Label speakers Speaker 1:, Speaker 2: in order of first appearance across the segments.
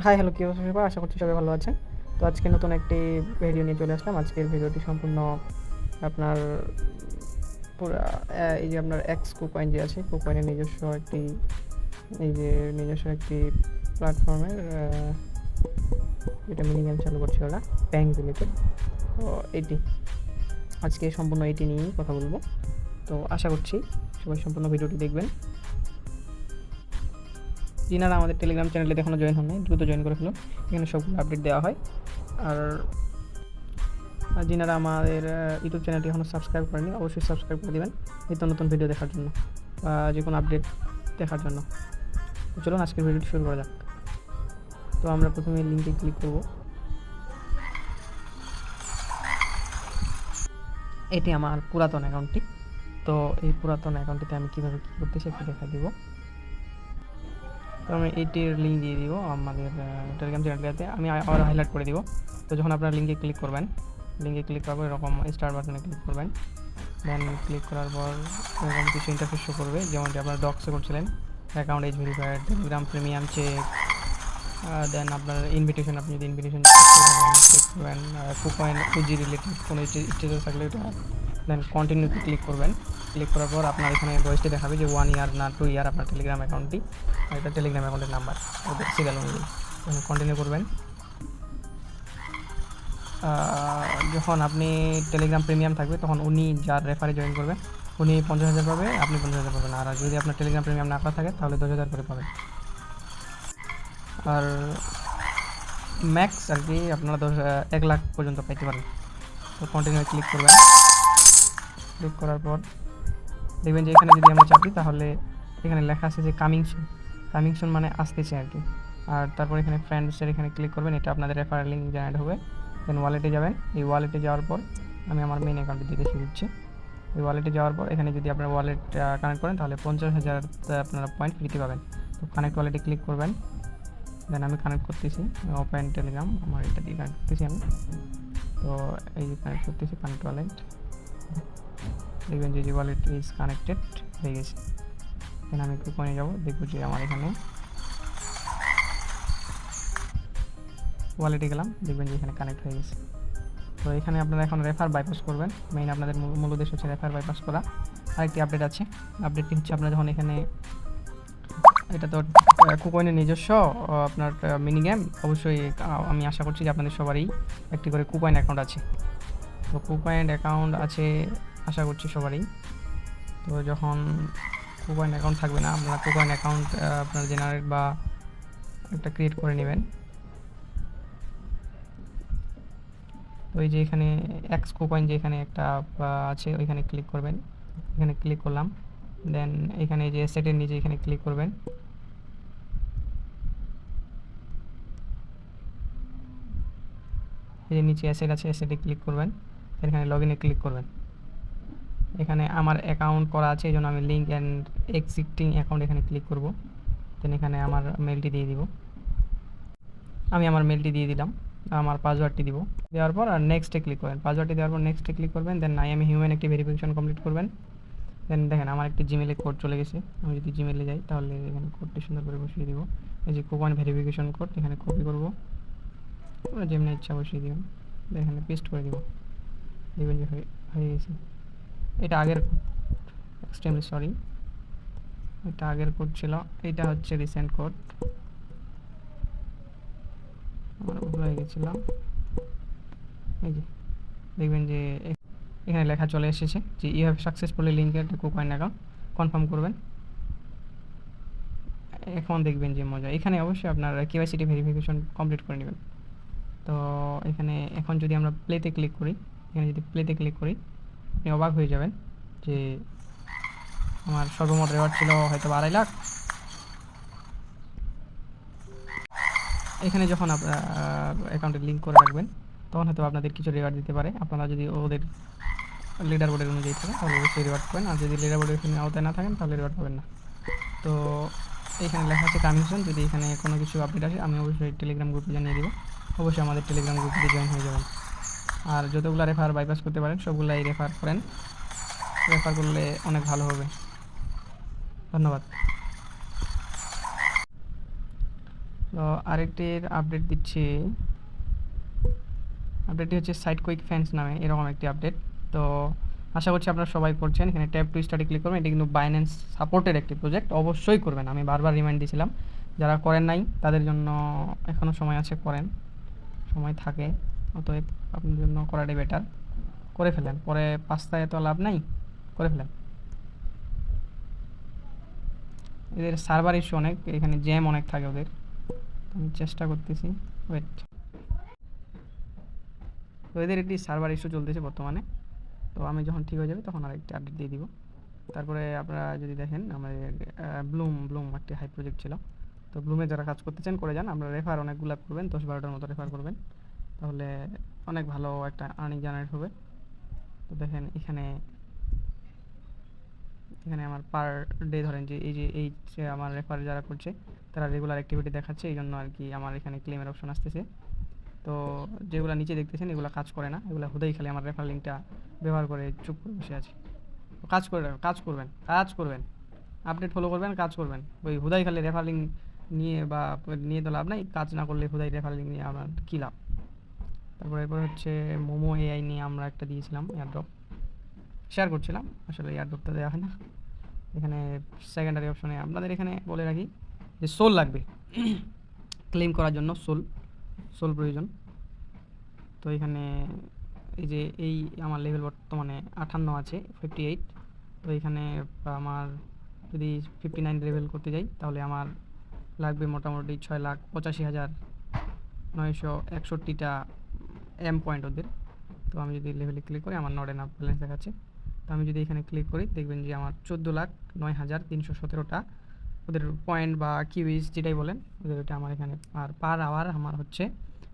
Speaker 1: Hi hello কী অবস্থা সবাই আশা করছি সবাই ভালো আছেন। তো আজকে নতুন একটি ভিডিও নিয়ে চলে আসলাম। আজকের ভিডিওটি সম্পূর্ণ আপনার পুরো এই যে আপনার এক্স কুকয়েন যে আছে কুকয়েনের নিজস্ব একটি, এই যে নিজস্ব একটি প্ল্যাটফর্মের এটা মিনি গেম চালু করছে ওরা রিলেটেড তো এটি, আজকে সম্পূর্ণ এটি নিয়েই কথা বলব। তো আশা করছি সবাই সম্পূর্ণ ভিডিওটি দেখবেন। যিনারা আমাদের টেলিগ্রাম চ্যানেলে এখনও জয়েন হন নাই দ্রুত জয়েন করে ফেলুন। এখানে সবগুলো আপডেট দেওয়া হয়। আর যিনারা আমাদের ইউটিউব চ্যানেলটি এখনও সাবস্ক্রাইব করেনি অবশ্যই সাবস্ক্রাইব করে দেবেন। নিত্য নতুন ভিডিও দেখার জন্য, বা যে কোনো আপডেট দেখার জন্য। চলুন, আজকের ভিডিওটি শুরু করা যাক। তো আমরা প্রথমে লিঙ্কে ক্লিক করব। এটি আমার পুরাতন অ্যাকাউন্টটি তো এই পুরাতন অ্যাকাউন্টটিতে আমি কীভাবে কী করতে একটু দেখা দিব। তো আমি এইটির লিঙ্ক দিয়ে দিব, আমাদের টেলিগ্রাম চ্যানেলটাতে আমি আবার হাইলাইট করে দিব। তো যখন আপনারা লিঙ্কে ক্লিক করবেন লিঙ্কে ক্লিক করার পর এরকম স্টার বাটনে ক্লিক করবেন। দেন ক্লিক করার পর এরকম কিছু ইন্টারফেস শো করবে। যেমনটি আপনারা ডক্সে করছিলেন account as verified Telegram premium check দেন আপনার ইনভিটেশন আপনি যদি ইনভিটেশন ক্লিক করবেন কুকয়েন পুঁজি রিলেটেড কোনো স্টেটাস থাকলে এটা দেন কন্টিনিউতে ক্লিক করবেন। ক্লিক করার পর আপনার এখানে বয়সটি দেখাবে যে ওয়ান ইয়ার না টু ইয়ার আপনার টেলিগ্রাম অ্যাকাউন্টটি আর এটা টেলিগ্রাম অ্যাকাউন্টের নাম্বার সিরিয়াল অনুযায়ী। কন্টিনিউ করবেন। যখন আপনি টেলিগ্রাম প্রিমিয়াম থাকবে, তখন উনি যার রেফারে জয়েন করবেন উনি পঞ্চাশ হাজার পাবে, আপনি পঞ্চাশ হাজার পাবেন। আর যদি আপনার টেলিগ্রাম প্রিমিয়াম না করা থাকে, তাহলে দশ হাজার করে পাবেন। আর ম্যাক্স আর কি আপনারা দশ, এক লাখ পর্যন্ত পাইতে পারেন। তো কন্টিনিউ ক্লিক করবেন। ক্লিক করার পর দেখবেন যে এখানে যদি আমরা চাপি, তাহলে এখানে লেখা আছে যে কামিং সুন কামিং সুন মানে আসতেছে আর কি। আর তারপর এখানে ফ্রেন্ডসের এখানে ক্লিক করবেন, এটা আপনাদের রেফারেল লিঙ্ক জেনারেট হবে। দেন ওয়ালেটে যাবেন। এই ওয়ালেটে যাওয়ার পর আমি আমার মেন অ্যাকাউন্টে দিয়ে দেখিয়ে দিচ্ছি এই ওয়ালেটে যাওয়ার পর এখানে যদি আপনার ওয়ালেট কানেক্ট করেন, তাহলে পঞ্চাশ হাজার আপনারা পয়েন্ট ফ্রিতে পাবেন। তো কানেক্ট ওয়ালেটে ক্লিক করবেন। দেন আমি কানেক্ট করতেছি। ওপেন টেলিগ্রাম আমার এটা দিয়ে কানেক্ট করতেছি আমি। তো এই যে কানেক্ট করতেছি কানেক্ট ওয়ালেট দেখবেন যে যে ওয়ালেট ইজ কানেক্টেড হয়ে গেছে। এখানে আমি কুপনে যাব, দেখব যে আমার এখানে ওয়ালেটে গেলাম, দেখবেন যে এখানে কানেক্ট হয়ে গেছে। তো এখানে আপনারা এখন রেফার বাইপাস করবেন। মেইন আপনাদের মূল- উদ্দেশ্য হচ্ছে রেফার বাইপাস করা। আরেকটি আপডেট আছে। আপডেটটি হচ্ছে আপনারা যখন এখানে, এটা তো কুকয়েনের নিজস্ব আপনার মিনি গেম অবশ্যই আমি আশা করছি যে আপনাদের সবারই একটি করে কুকয়েন অ্যাকাউন্ট আছে। তো কুকয়েন অ্যাকাউন্ট আছে আশা করছি সবারই। তো যখন কুকয়েন অ্যাকাউন্ট থাকবে না, আপনারা কুকয়েন অ্যাকাউন্ট আপনার জেনারেট বা একটা ক্রিয়েট করে নেবেন। তো এই যে এখানে এক্স কুকয়েন যে এখানে একটা আছে, ওইখানে ক্লিক করবেন। এখানে ক্লিক করলাম। দেন এখানে যে সেটের নিচে এখানে ক্লিক করবেন। এই যে নিচে অ্যাসেট আছে অ্যাসেটে ক্লিক করবেন। এখানে লগ ইনে ক্লিক করবেন। এখানে আমার অ্যাকাউন্ট করা আছে, এই জন্য আমি লিঙ্ক অ্যান্ড এক্সিস্টিং অ্যাকাউন্ট এখানে ক্লিক করব। দেন এখানে আমার মেলটি দিয়ে দিব। আমি আমার মেলটি দিয়ে দিলাম, আমার পাসওয়ার্ডটি দিব। দেওয়ার পর আর নেক্সটে ক্লিক করবেন। পাসওয়ার্ডটি দেওয়ার পর নেক্সটে ক্লিক করবেন। দেন আই আমি হিউম্যান একটি ভেরিফিকেশন কমপ্লিট করবেন। দেন দেখেন আমার একটি জিমেলে কোড চলে গেছে। আমি যদি জিমেলে যাই, তাহলে এখানে কোডটি সুন্দর করে বসিয়ে দিব। এই যে কুপন ভেরিফিকেশন কোড এখানে কপি করব। যেমনি ইচ্ছা বসিয়ে দিবেন। এখানে পেস্ট করে দিব। দেখবেন যে হয়ে গেছে। এটা আগের এক্সট্রিমলি সরি এটা আগের কোড ছিল। এটা হচ্ছে রিসেন্ট কোড হয়ে গেছিল এই যে, দেখবেন যে এখানে লেখা চলে এসেছে যে you have successfully linked KuCoin account confirm করবেন। এখন দেখবেন যে মজা। এখানে অবশ্যই আপনার কেওয়াইসিটি ভেরিফিকেশন কমপ্লিট করে নেবেন। তো এখানে এখন যদি আমরা প্লেতে ক্লিক করি, এখানে যদি প্লেতে ক্লিক করি আপনি অবাক হয়ে যাবেন যে আমার সর্বমোট রেওয়ার্ড ছিল হয়তো আড়াই লাখ। এখানে যখন আপনারা অ্যাকাউন্টে লিঙ্ক করে রাখবেন, তখন হয়তো আপনাদের কিছু রেওয়ার্ড দিতে পারে। আপনারা যদি ওদের লিডার বোর্ডের অনুযায়ী থাকেন, তাহলে অবশ্যই রেওয়ার্ড পাবেন আর যদি লিডার বোর্ডের এখানে আওতায় না থাকেন, তাহলে রেওয়ার্ড পাবেন না। তো এখানে লেখা আছে কমিশন যদি এখানে কোনো কিছু আপডেট আসে, আমি অবশ্যই টেলিগ্রাম গ্রুপে জানিয়ে দেবো। অবশ্যই আমাদের টেলিগ্রাম গ্রুপে জয়েন হয়ে যাবেন। আর যতগুলো রেফার বাইপাস করতে পারেন, সবগুলাই রেফার করেন। রেফার করলে অনেক ভালো হবে। ধন্যবাদ। তো আরেকটির আপডেট দিচ্ছি। আপডেটটি হচ্ছে সাইট কুইক ফ্যান্স নামে, এরকম একটি আপডেট তো আশা করছি আপনারা সবাই করছেন। এখানে ট্যাপ টু স্টাডি ক্লিক করবেন। এটি কিন্তু বাইন্যান্স সাপোর্টের একটি প্রজেক্ট অবশ্যই করবেন। আমি বারবার রিমাইন্ড দিয়েছিলাম। যারা করেন নাই, তাদের জন্য এখনও সময় আছে, করেন। সময় থাকে। অতএব আপনার জন্য করাটাই বেটার করে ফেলেন। পরে পাস্তায় তো লাভ নাই, করে ফেলেন। এদের সার্ভার ইস্যু অনেক, এখানে জ্যাম অনেক থাকে ওদের। আমি চেষ্টা করতেছি ওয়েট তো এদের একটি সার্ভার ইস্যু চলতেছে বর্তমানে। তো আমি যখন ঠিক হয়ে যাবে তখন আরেকটি আপডেট দিয়ে দিব। তারপরে আপনারা যদি দেখেন, আমাদের ব্লুম ব্লুম একটি হাই প্রজেক্ট ছিল। তো ব্লুমে যারা কাজ করতে চান করে যান। আমরা রেফার অনেকগুলো করবেন, দশ বারোটার মতো রেফার করবেন। তাহলে অনেক ভালো একটা আর্নিং জেনারেট হবে। তো দেখেন এখানে এখানে আমার পার ডে ধরেন যে এই যে এই যে আমার রেফার যারা করছে, তারা রেগুলার অ্যাক্টিভিটি দেখাচ্ছে, এই জন্য আর কি আমার এখানে ক্লেমের অপশন আসতেছে। তো যেগুলো নিচে দেখতেছেন, এগুলো কাজ করে না, এগুলো হুদাই খালি আমার রেফার লিঙ্কটা ব্যবহার করে চুপ করে বসে আছে। কাজ করে, কাজ করবেন কাজ করবেন আপডেট ফলো করবেন, কাজ করবেন। ওই হুদাই খালি রেফার লিঙ্ক নিয়ে বা নিয়ে তো লাভ নাই, কাজ না করলে হুদাই রেফার লিঙ্ক নিয়ে আমার কী লাভ? তারপর এরপর হচ্ছে মোমো এআই নিয়ে আমরা একটা দিয়েছিলাম এয়ারড্রপ শেয়ার করছিলাম, আসলে এয়ারড্রপটা দেওয়া হয় না। এখানে সেকেন্ডারি অপশনে আপনাদের এখানে বলে রাখি যে সোল লাগবে। ক্লেম করার জন্য সোল সোল প্রয়োজন। তো এখানে এই যে এই আমার লেভেল বর্তমানে আটান্ন আছে ফিফটি এইট তো এখানে আমার যদি ফিফটি নাইন লেভেল করতে যাই, তাহলে আমার লাগবে মোটামুটি ছয় লাখ পঁচাশি হাজার নয়শো একষট্টিটা এম পয়েন্ট ওদের। তো আমি যদি লেভেলে ক্লিক করি, আমার নট এনাফ ব্যালেন্স দেখাচ্ছে। তো আমি যদি এখানে ক্লিক করি, দেখবেন যে আমার চোদ্দ লাখ নয় হাজার তিনশো সতেরোটা ওদের পয়েন্ট বা কিউইজ যেটাই বলেন, ওদের ওটা আমার এখানে। আর পার আওয়ার আমার হচ্ছে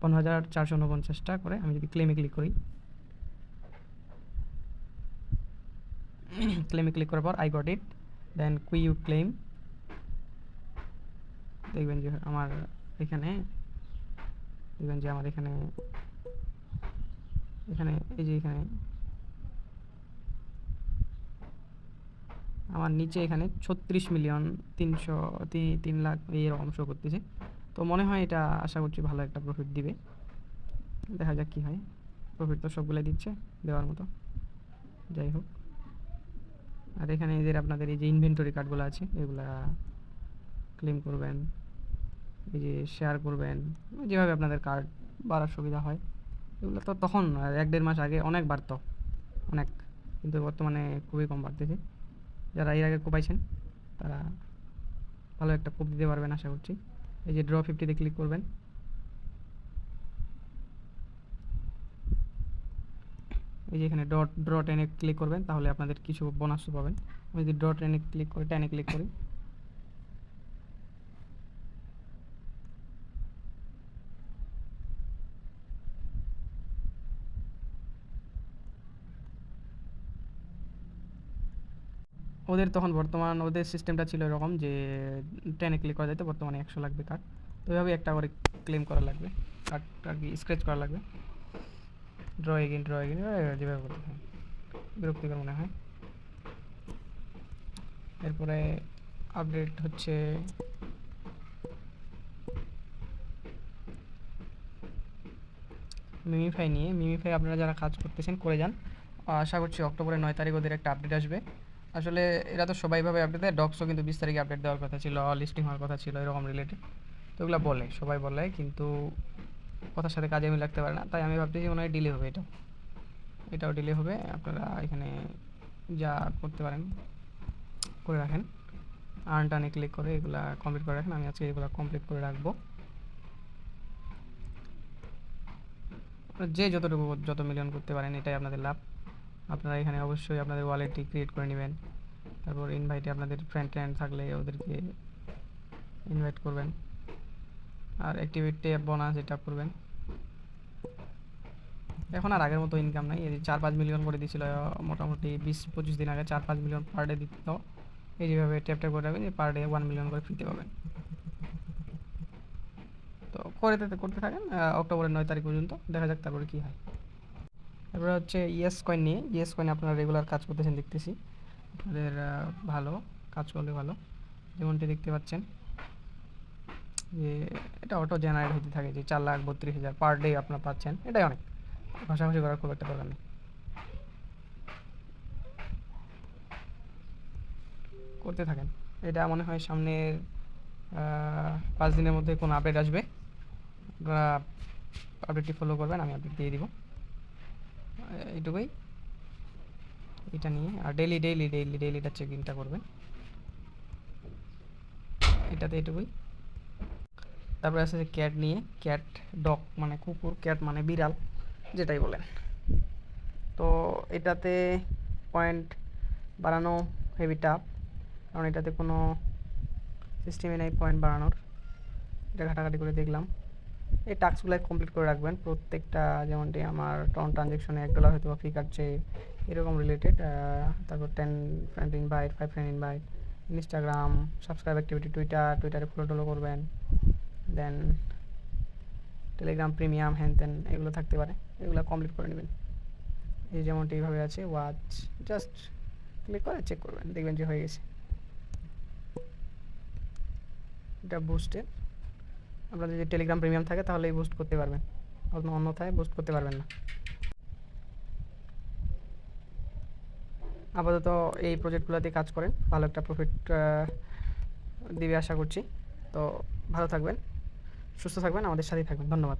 Speaker 1: পনেরো হাজার চারশো উনপঞ্চাশটা করে। আমি যদি ক্লেমে ক্লিক করি ক্লেমে ক্লিক করার পর I got it then queue claim দেখবেন যে আমার এখানে, দেখবেন যে আমার এখানে এখানে, এই যে এখানে। আমার নিচে এখানে ছত্রিশ মিলিয়ন তিনশো, তিন তিন লাখ এরকম শো করতেছে। তো মনে হয় এটা আশা করছি ভালো একটা প্রফিট দিবে। দেখা যাক কী হয়। প্রফিট তো সবগুলোই দিচ্ছে দেওয়ার মতো। যাই হোক। আর এখানে এদের আপনাদের এই যে ইনভেন্টরি কার্ডগুলো আছে, এগুলা ক্লেম করবেন। এই যে শেয়ার করবেন। যেভাবে আপনাদের কার্ড বাড়ার সুবিধা হয়। এগুলো তো তখন, এক দেড় মাস আগে অনেক বাড়তো, অনেক। কিন্তু বর্তমানে খুবই কম বাড়তেছে। যারা এর আগে কোপাইছেন, তারা ভালো একটা কোপ দিতে পারবেন আশা করছি। এই যে ড্র ফিফটিতে ক্লিক করবেন। এই যে এখানে ডট ড্র টেনে ক্লিক করবেন, তাহলে আপনাদের কিছু বোনাসও পাবেন। আমি যদি ড্র টেনে ক্লিক করে টেনে ক্লিক করি ওদের তখন বর্তমান ওদের সিস্টেমটা ছিল এরকম যে টেনে ক্লিক করা যেত বর্তমানে একশো লাগবে কার্ড তো ওইভাবে একটা করে ক্লেম করা লাগবে। কার্ড আর কি স্ক্র্যাচ করা লাগবে। ড্র এগেন ড্র এগেন যেভাবে করতে হয়। বিরক্তিকর মনে হয়। এরপরে আপডেট হচ্ছে মিমিফাই নিয়ে। মিমিফাই আপনারা যারা কাজ করতেছেন, করে যান। আশা করছি অক্টোবরের নয় তারিখ ওদের একটা আপডেট আসবে। আসলে এরা তো সবাইভাবে আপডেট দেয় ডক্সও কিন্তু বিশ তারিখে আপডেট দেওয়ার কথা ছিল লিস্টিং হওয়ার কথা ছিল, এরকম রিলেটেড তো ওগুলো বলে, সবাই বলে, কিন্তু কথার সাথে কাজে মিল রাখতে পারে না। তাই আমি ভাবতেছি মনে হয় ডিলে হবে এটা এটাও ডিলে হবে, আপনারা এখানে যা করতে পারেন, করে রাখেন। আর্ন টানে ক্লিক করে এগুলা কমপ্লিট করে রাখেন। আমি আজকে এগুলো কমপ্লিট করে রাখব। যে যতটুকু, যত মিলিয়ন করতে পারেন, এটাই আপনাদের লাভ। আপনারা এখানে অবশ্যই আপনাদের ওয়ালেটটি ক্রিয়েট করে নেবেন। তারপর ইনভাইটে আপনাদের ফ্রেন্ড ট্রেন্ড থাকলে ওদেরকে ইনভাইট করবেন। আর অ্যাক্টিভিটি বোনাস এটা করবেন। এখন আর আগের মতো ইনকাম নাই। এই যে চার পাঁচ মিলিয়ন করে দিয়েছিল মোটামুটি বিশ, পঁচিশ দিন আগে চার পাঁচ মিলিয়ন পার ডে দিত। এই যেভাবে ট্যাপ ট্যাপ করে রাখবেন পার ডে ওয়ান মিলিয়ন করে ফ্রিতে পাবেন। তো করে করতে থাকেন অক্টোবরের নয় তারিখ পর্যন্ত। দেখা যাক তারপরে কী হয়। তারপরে হচ্ছে ইয়েস কয়েন নিয়ে ইয়েস কয়েন আপনারা রেগুলার কাজ করতেছেন, দেখতেছি। আপনাদের ভালো, কাজ করলে ভালো। যেমনটি দেখতে পাচ্ছেন, যে এটা অটো জেনারেট হতে থাকে, যে চার লাখ বত্রিশ হাজার পার ডে আপনারা পাচ্ছেন, এটাই অনেক। ঘষাঘষি করার খুব একটা দরকার নেই। করতে থাকেন। এটা মনে হয় সামনের পাঁচ দিনের মধ্যে কোনো আপডেট আসবে। আপনারা আপডেটটি ফলো করবেন, আমি আপডেট দিয়ে দিব। আহ, এইটুকুই এটা নিয়ে আর ডেইলি ডেইলি ডেইলি ডেইলিটা চেক ইনটা করবেন। এটাতে এটুকুই। তারপরে আছে ক্যাট নিয়ে ক্যাট ডগ মানে কুকুর ক্যাট মানে বিড়াল যেটাই বলেন। তো এটাতে পয়েন্ট বাড়ানো হেভি টাফ কারণ এটাতে কোনো সিস্টেমে নেই পয়েন্ট বাড়ানোর। এটা ঘাটাঘাটি করে দেখলাম। এই টাস্কগুলো কমপ্লিট করে রাখবেন। প্রত্যেকটা যেমনটি আমার টন ট্রানজেকশনে এক ডলার হয়তো ফি কাটছে, এরকম রিলেটেড তারপর ten friend invite five friend invite Instagram subscribe activity Twitter টুইটারে ফলো টলো করবেন। দেন টেলিগ্রাম প্রিমিয়াম হ্যান ত্যান এগুলো থাকতে পারে। এগুলো কমপ্লিট করে নেবেন। এই যেমনটি এইভাবে আছে ওয়াচ জাস্ট ক্লিক করে চেক করবেন, দেখবেন যে হয়ে গেছে। এটা বুস্টের আপনাদের যদি টেলিগ্রাম প্রিমিয়াম থাকে, তাহলেই বুস্ট করতে পারবেন। অন্য অন্যথায় বুস্ট করতে পারবেন না। আপাতত এই প্রজেক্টগুলোতে কাজ করেন। ভালো একটা প্রফিট দিবে আশা করছি। তো ভালো থাকবেন, সুস্থ থাকবেন, আমাদের সাথেই থাকবেন। ধন্যবাদ।